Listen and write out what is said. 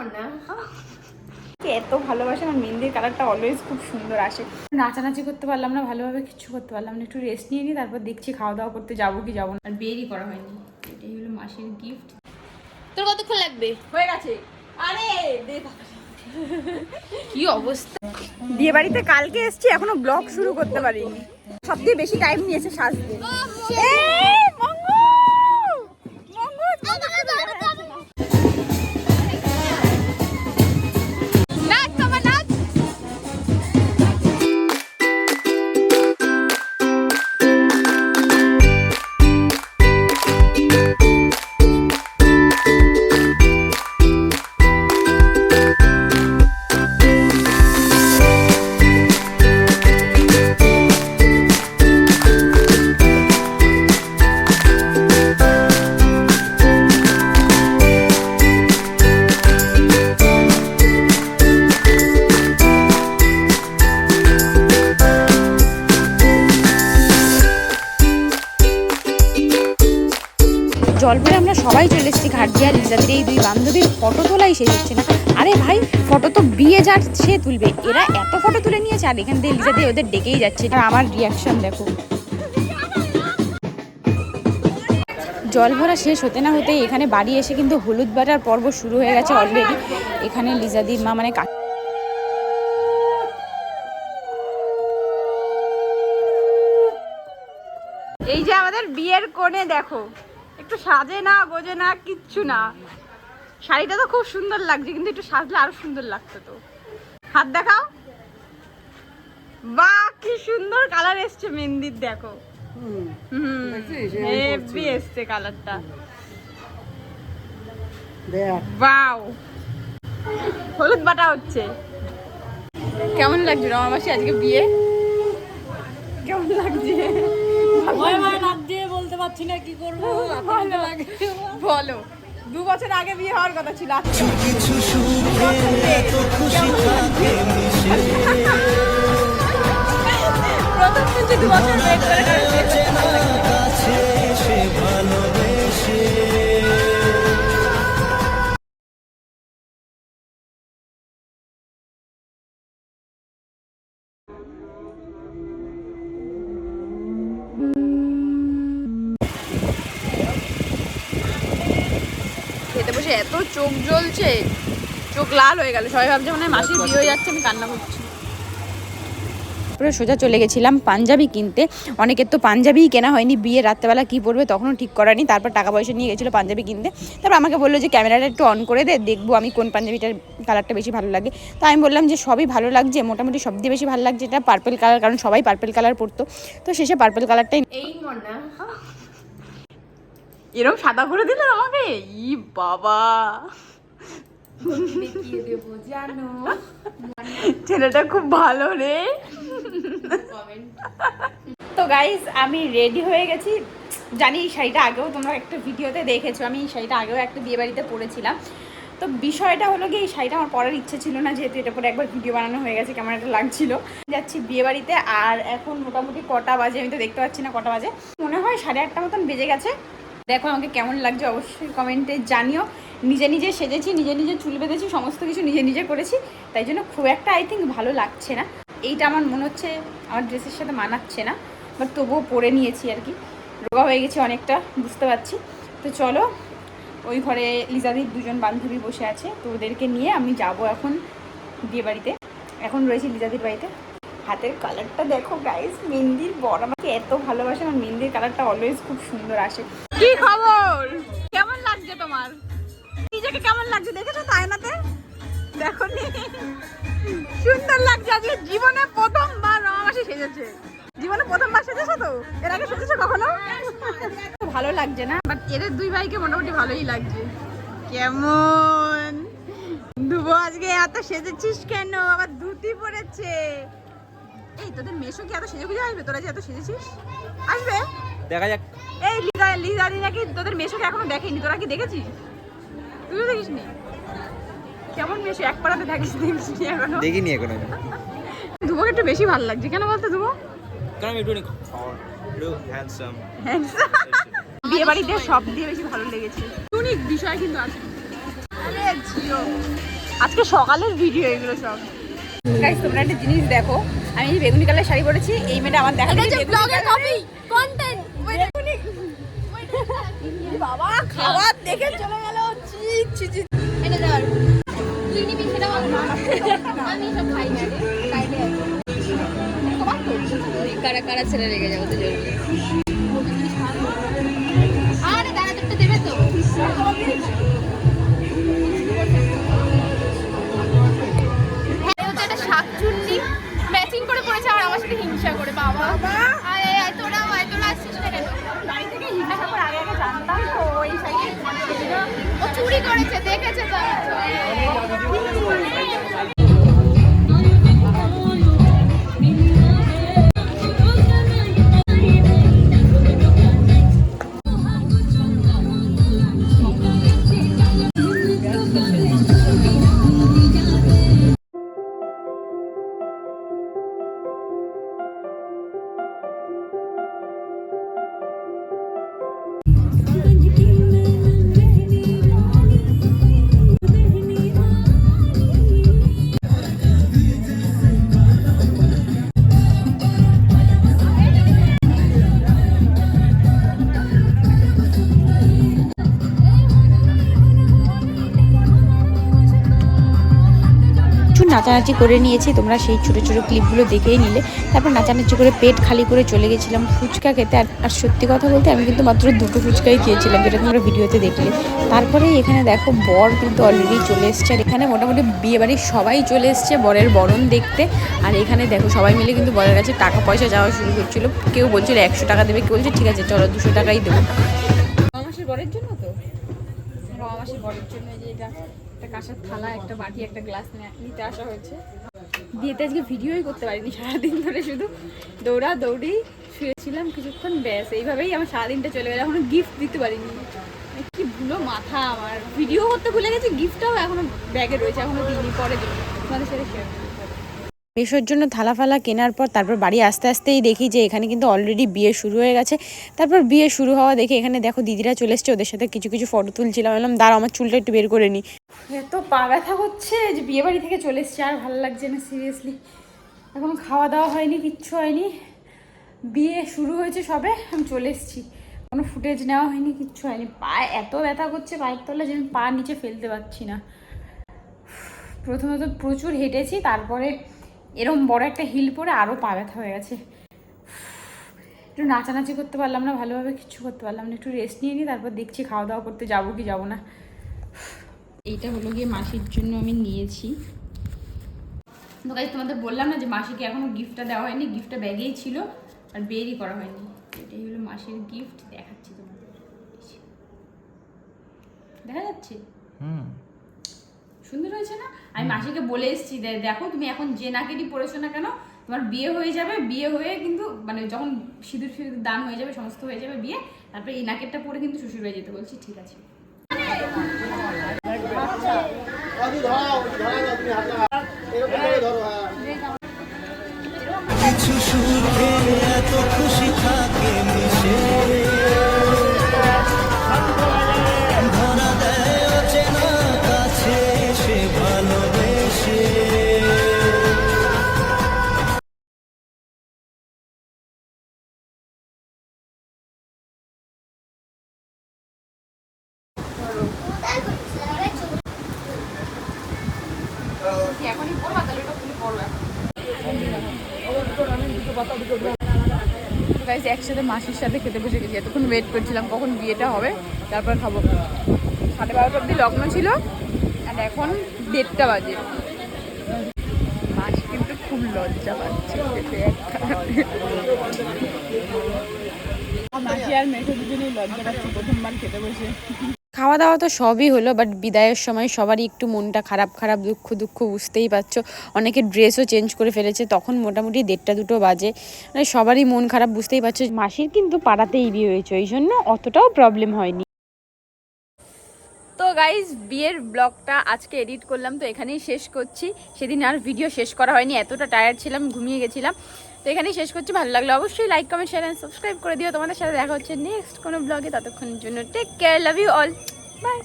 মনা। এত ভালোবাসে আমার মেহেন্দির কালারটা অলওয়েজ খুব সুন্দর আসে। নাচানাচি করতে পারলাম না ভালোভাবে কিছু করতে পারলাম না একটু রেস্ট নিয়ে নিই তারপর দেখছি খাওয়া দাওয়া করতে যাব কি যাব না। আর বিয়েরই করা হয়নি এটাই হলো মাসির গিফট তোর কতক্ষণ লাগবে? হয়ে গেছে। আরে কি অবস্থা? বিয়ে বাড়িতে কালকে এসছি এখনও ব্লগ শুরু করতে পারিনি। সবথেকে বেশি টাইম নিয়েছে সাজতে। এই দুই বান্ধবীর ফটো তোলাই শেষ হচ্ছে না। আরে ভাই, ফটো তো বিয়ে যার সে তুলবে। এরা এত ফটো তুলে নিয়েছে, আর এখান থেকে লিজাদের ওদের ডেকেই যাচ্ছে। আর আমার রিয়াকশন দেখো। জল ভরা শেষ হতে না হতে এখানে বাড়ি এসে কিন্তু হলুদ বাটার পর্ব শুরু হয়ে গেছে অলরেডি এখানে লিজাদির মা মানে এই যে আমাদের বিয়ের কোণে দেখো। একটু সাজে না, গোজে না, কিচ্ছু না। শাড়িটা তো খুব সুন্দর লাগছে কিন্তু একটু সাজলে আরও সুন্দর লাগতো তো। হাত দেখাও। বাহ কি সুন্দর কালার এসছে মেহেন্দির দেখো। হুম হেভি এসছে কালারটা বাও হলুদ বাটা হচ্ছে। কেমন লাগছে রমাবাসী আজকে বিয়ে? কেমন লাগছে? লাগছে বলতে পারছি না কি করব ভালো লাগে। বলো। দু বছর আগে বিয়ে হওয়ার কথা ছিল। প্রথম শুনছি দু বছর wait করে চোখ জ্বলছে চোখ লাল হয়ে গেল। সবাই ভাবছে মানে মাসির বিয়ে হয়ে যাচ্ছে আমি কান্না করছি। তারপরে সোজা চলে গেছিলাম পাঞ্জাবি কিনতে। অনেকের তো পাঞ্জাবিই কেনা হয়নি বিয়ে রাত্রেবেলা কি পরবে তখনও ঠিক করা নেই। তারপর টাকা পয়সা নিয়ে গেছিল পাঞ্জাবি কিনতে। তারপর আমাকে বলল যে ক্যামেরাটা একটু অন করে দে দেখব আমি কোন পাঞ্জাবিটার কালারটা বেশি ভালো লাগে। তো আমি বললাম যে সবই ভালো লাগছে মোটামুটি সব দিয়ে বেশি ভালো লাগছে এটা পার্পেল কালার কারণ সবাই পার্পেল কালার পরতো। তো শেষে পার্পেল কালারটাই এই মনা এরকম সাদা করে দিল আমাকে? ই বাবা। জানো ছেলেটা খুব ভালো রে। তো গাইজ আমি রেডি হয়ে গেছি। জানি এই শাড়িটা আগেও তোমরা একটা ভিডিওতে দেখেছ আমি এই শাড়িটা আগেও একটা বিয়ে বাড়িতে পরেছিলাম। তো বিষয়টা হলো কি এই শাড়িটা আমার পরার ইচ্ছে ছিল না যেহেতু এটা পরে একবার ভিডিও বানানো হয়ে গেছে কেমন একটা লাগছিল। যাচ্ছি বিয়ে বাড়িতে আর এখন মোটামুটি কটা বাজে আমি তো দেখতে পাচ্ছি না কটা বাজে। মনে হয় সাড়ে আটটা মতন বেজে গেছে। দেখো আমাকে কেমন লাগছে অবশ্যই কমেন্টে জানিও। নিজে নিজে সেজেছি, নিজে নিজে চুল বেঁধেছি, সমস্ত কিছু নিজে নিজে করেছি। তাই জন্য খুব একটা আই থিঙ্ক ভালো লাগছে না। এইটা আমার মনে হচ্ছে আমার ড্রেসের সাথে মানাচ্ছে না বাট তবুও পরে নিয়েছি আর কি। রোগা হয়ে গেছে অনেকটা, বুঝতে পারছি। তো চলো, ওই ঘরে লিজাদির দুজন বান্ধবী বসে আছে, তো ওদেরকে নিয়ে আমি যাব এখন বিয়ে বাড়িতে এখন রয়েছি লিজাদির বাড়িতে। হাতের কালারটা দেখো গাইস মেহেন্দির বর আমাকে এত ভালোবাসে আমার মেহেন্দির কালারটা অলওয়েজ খুব সুন্দর আসে। কি খবর? কেমন লাগছে তোমার? নিজেকে কেমন লাগছে? দেখেছ তাইনাতে দেখো নি সুন্দর লাগছে, আজকে জীবনে প্রথমবার রমাবাসী সেজেছে। জীবনে প্রথমবার সেজেছো তো? এর আগে সেজেছো কখনো? ভালো লাগছে না? বাট এদের দুই ভাইকে মোটামুটি ভালোই লাগছে। কেমন? ধুবো আজকে এত সেজেছিস কেন? আবার ধুতি পরেছে। এই তোদের মেশো কি এত সেজে গুজে আসবে? তোরা যে এত সেজেছিস? আসবে? দেখা যাক। এই লিজা লিজারি নাকি তোদের মেশোকে এখনও দেখেনি? তোরা কি দেখেছিস? তুইও দেখিসনি? কেমন মেশো এক পাড়াতে থাকিস দেখিসনি এখনও? দেখিনি এখন ধুবোকে একটু বেশি ভালো লাগছে। কেন বলতো ধুবো কারণ একটু হ্যান্ডসাম বিয়ে বাড়িতে সব দিয়ে বেশি ভালো লেগেছে। ইউনিক বিষয় কিন্তু আছে। আরে আজকে সকালের ভিডিও এগুলো সব। গাইস তোমরা একটা জিনিস দেখো। আমি বেগুনি কালার শাড়ি পরেছি এই মেয়েটা আমার দেখা কন্টেন্ট বাবা খাবার দেখে চলে গেল চি চি চি এনে দেওয়ার তুই নিবি সেটা বল না। আমি সব খাই না রে বাইরে কারা কারা ছেড়ে লেগে যাব তো জরুরি করেছে দেখেছে নাচানাচি করে নিয়েছি। তোমরা সেই ছোটো ছোটো ক্লিপগুলো দেখেই নিলে। তারপর নাচানাচি করে পেট খালি করে চলে গেছিলাম ফুচকা খেতে। আর সত্যি কথা বলতে আমি কিন্তু মাত্র দুটো ফুচকাই খেয়েছিলাম, যেটা তোমরা ভিডিওতে দেখলে। তারপরে এখানে দেখো বর কিন্তু অলরেডি চলে এসছে। আর এখানে মোটামুটি বিয়েবাড়ির সবাই চলে এসছে বরের বরণ দেখতে। আর এখানে দেখো সবাই মিলে কিন্তু বরের কাছে টাকা পয়সা যাওয়া শুরু করছিল। কেউ বলছিল একশো টাকা দেবে, কেউ বলছে, ঠিক আছে, চলো দুশো টাকাই দেবো। মাসের বরের জন্য তো? মাসের বরের জন্য যে এটা। একটা কাঁসার থালা, একটা বাটি, একটা গ্লাস নিতে আসা হয়েছে। বিয়েতে আজকে ভিডিওই করতে পারিনি, সারাদিন ধরে শুধু দৌড়া দৌড়ি শুয়েছিলাম কিছুক্ষণ, ব্যাস, এইভাবেই আমার সারাদিনটা চলে গেল। এখনও গিফট দিতে পারিনি। মানে কি ভুলো মাথা আমার। ভিডিও করতে ভুলে গেছি গিফটটাও এখনও ব্যাগে রয়েছে, এখনও দিইনি, পরে দিন তোমাদের সাথে শেয়ার বিয়ের জন্য থালা ফালা কেনার পর তারপর বাড়ি আস্তে আস্তেই দেখি যে এখানে কিন্তু অলরেডি বিয়ে শুরু হয়ে গেছে। তারপর বিয়ে শুরু হওয়া দেখে এখানে দেখো দিদিরা চলে এসছে, ওদের সাথে কিছু কিছু ফটো তুলছিলাম। বললাম দাঁড়া আমার চুলটা একটু বের করে নিই এত পা ব্যথা করছে যে বিয়ে বাড়ি থেকে চলে এসছে, আর ভালো লাগছে না সিরিয়াসলি এখন খাওয়া দাওয়া হয়নি, কিচ্ছু হয়নি। বিয়ে শুরু হয়েছে সবে, আমি চলে এসেছি। কোনো ফুটেজ নেওয়া হয়নি, কিচ্ছু হয়নি। পায়ে এত ব্যথা করছে পায়ের তলা যে আমি পা নিচে ফেলতে পারছি না। প্রথমত প্রচুর হেঁটেছি, তারপরে এরম বড় একটা হিল পরে আরও পা ব্যথা হয়ে গেছে। একটু নাচানাচি করতে পারলাম না, ভালোভাবে কিচ্ছু করতে পারলাম না, একটু রেস্ট নিয়ে নিই, তারপর দেখছি খাওয়া দাওয়া করতে যাব কি যাব না। এইটা হলো গিয়ে মাসির জন্য আমি নিয়েছি। তো গাইজ তোমাদের বললাম না যে মাসিকে এখনও গিফটটা দেওয়া হয়নি গিফটটা ব্যাগেই ছিল, আর বেরই করা হয়নি। এটাই হলো মাসির গিফট দেখাচ্ছি তোমাদের। দেখা যাচ্ছে? সুন্দর হয়েছে না? আমি মাসিকে বলে এসেছি দেখো তুমি এখন যে নাকেরই পড়েছো না কেন তোমার বিয়ে হয়ে যাবে বিয়ে হয়ে কিন্তু মানে যখন সিঁদুর সিঁদুর দান হয়ে যাবে সমস্ত হয়ে যাবে বিয়ে তারপরে এই নাকেরটা পরে কিন্তু শ্বশুর বাড়ি যেতে বলছি ঠিক আছে। কিছু সুখে এত খুশি থাকে গাইজ একসাথে মাসির সাথে খেতে বসে গেছি। এতক্ষণ ওয়েট করছিলাম কখন বিয়েটা হবে, তারপর খাব। সাড়ে বারোটা অব্দি লগ্ন ছিল আর এখন দেড়টা বাজে। মাসি কিন্তু খুব লজ্জা পাচ্ছে মাসি আর মেঠো দুজনেই লজ্জা পাচ্ছে প্রথমবার খেতে বসে। খাওয়া দাওয়া তো সবই হলো বাট বিদায়ের সময় সবারই একটু মনটা খারাপ খারাপ, দুঃখ দুঃখ বুঝতেই পারছ। অনেকে ড্রেসও চেঞ্জ করে ফেলেছে, তখন মোটামুটি দেড়টা দুটো বাজে। মানে সবারই মন খারাপ বুঝতেই পারছ। মাসির কিন্তু পাড়াতেই বিয়ে হয়েছে, ওই জন্য অতটাও প্রবলেম হয়নি। তো গাইজ বিয়ের ব্লগটা আজকে এডিট করলাম, তো এখানেই শেষ করছি। সেদিন আর ভিডিও শেষ করা হয়নি, এতটা টায়ার্ড ছিলাম, ঘুমিয়ে গেছিলাম। তো এখানেই শেষ করছি। ভালো লাগল অবশ্যই লাইক কমেন্ট শেয়ার সাবস্ক্রাইব করে দিও। তোমাদের সাথে দেখা হচ্ছে নেক্সট কোনো ব্লগে ততক্ষণের জন্য take care love you all bye